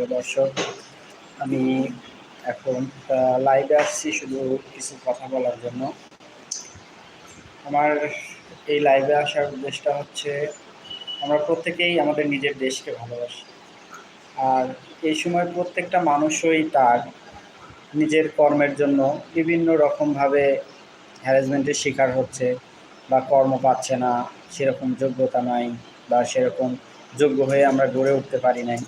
সুপ্রিয় দর্শক, আমি এখন লাইভে আসছি শুধু কিছু কথা বলার জন্য। আমার এই লাইভে আসার উদ্দেশ্যটা হচ্ছে, আমরা প্রত্যেকেই আমাদের নিজের দেশকে ভালোবাসি। আর এই সময় প্রত্যেকটা মানুষই তার নিজের কর্মের জন্য বিভিন্ন রকমভাবে হ্যারাসমেন্টের শিকার হচ্ছে বা কর্ম পাচ্ছে না, সেরকম যোগ্যতা নাই বা সেরকম যোগ্য হয়ে আমরা গড়ে উঠতে পারি নাই।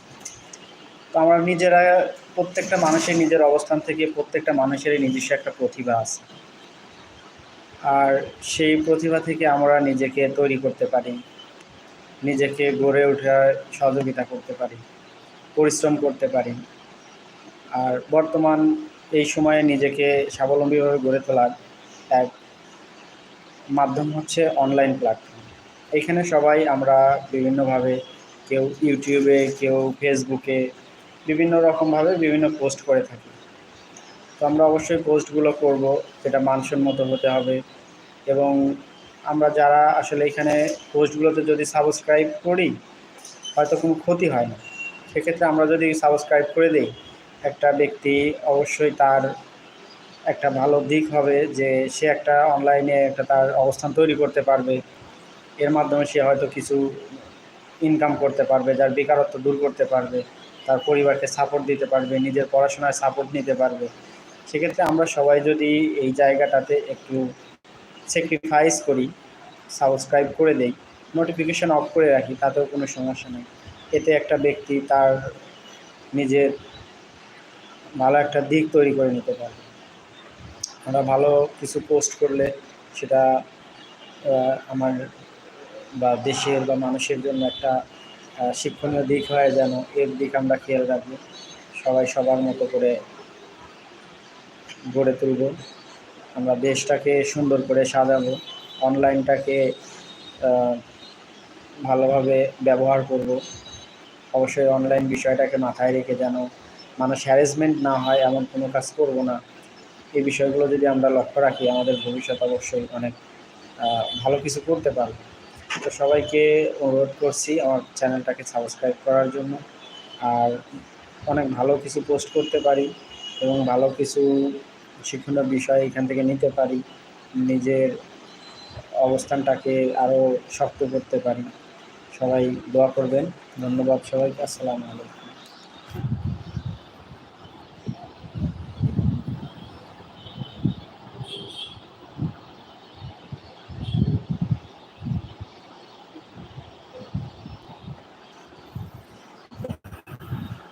তো আমরা নিজেরা, প্রত্যেকটা মানুষের নিজের অবস্থান থেকে প্রত্যেকটা মানুষেরই নিজস্ব একটা প্রতিভা আছে। আর সেই প্রতিভা থেকে আমরা নিজেকে তৈরি করতে পারি। নিজেকে গড়ে ওঠার সহযোগিতা করতে পারি। পরিশ্রম করতে পারি। আর বর্তমান এই সময়ে নিজেকে স্বাবলম্বীভাবে গড়ে তোলার এক মাধ্যম হচ্ছে অনলাইন প্ল্যাটফর্ম এখানে সবাই আমরা বিভিন্নভাবে কেউ ইউটিউবে কেউ ফেসবুকে বিভিন্ন রকমভাবে বিভিন্ন পোস্ট করে থাকি। তো আমরা অবশ্যই পোস্টগুলো করব যেটা মানসম্মত হতে হবে এবং আমরা যারা আসলে এখানে পোস্টগুলোতে যদি সাবস্ক্রাইব করি, হয়তো কোনো ক্ষতি হয় না। সেক্ষেত্রে আমরা যদি সাবস্ক্রাইব করে দিই, একটা ব্যক্তি অবশ্যই তার একটা ভালো দিক হবে যে সে একটা অনলাইনে একটা তার অবস্থান তৈরি করতে পারবে। এর মাধ্যমে সে হয়তো কিছু ইনকাম করতে পারবে, যার বেকারত্ব দূর করতে পারবে। তার পরিবারকে সাপোর্ট দিতে পারবে, নিজের পড়াশোনায় সাপোর্ট নিতে পারবে। সেক্ষেত্রে আমরা সবাই যদি এই জায়গাটাতে একটু স্যাক্রিফাইস করি সাবস্ক্রাইব করে দেই নোটিফিকেশান অফ করে রাখি, তাতেও কোনো সমস্যা নেই। এতে একটা ব্যক্তি তার নিজের ভালো একটা দিক তৈরি করে নিতে পারবে। আমরা ভালো কিছু পোস্ট করলে সেটা আমার বা দেশের বা মানুষের জন্য একটা শিক্ষণীয় দিক হয় যেন এর দিক আমরা খেয়াল রাখব। সবাই সবার মতো করে গড়ে তুলব। আমরা দেশটাকে সুন্দর করে সাজাবো, অনলাইনটাকে ভালোভাবে ব্যবহার করব। অবশ্যই অনলাইন বিষয়টাকে মাথায় রেখে যেন মানুষ হ্যারাসমেন্ট না হয়, এমন কোনো কাজ করব না। এই বিষয়গুলো যদি আমরা লক্ষ্য রাখি, আমাদের ভবিষ্যৎ অবশ্যই অনেক ভালো কিছু করতে পারব। তো সবাইকে অনুরোধ করছি আমার চ্যানেলটাকে সাবস্ক্রাইব করার জন্য। আর অনেক ভালো কিছু পোস্ট করতে পারি এবং ভালো কিছু শিক্ষণীয় বিষয় এখান থেকে নিতে পারি। নিজের অবস্থানটাকে আরও শক্ত করতে পারি। সবাই দোয়া করবেন। ধন্যবাদ সবাইকে। আসসালামু আলাইকুম।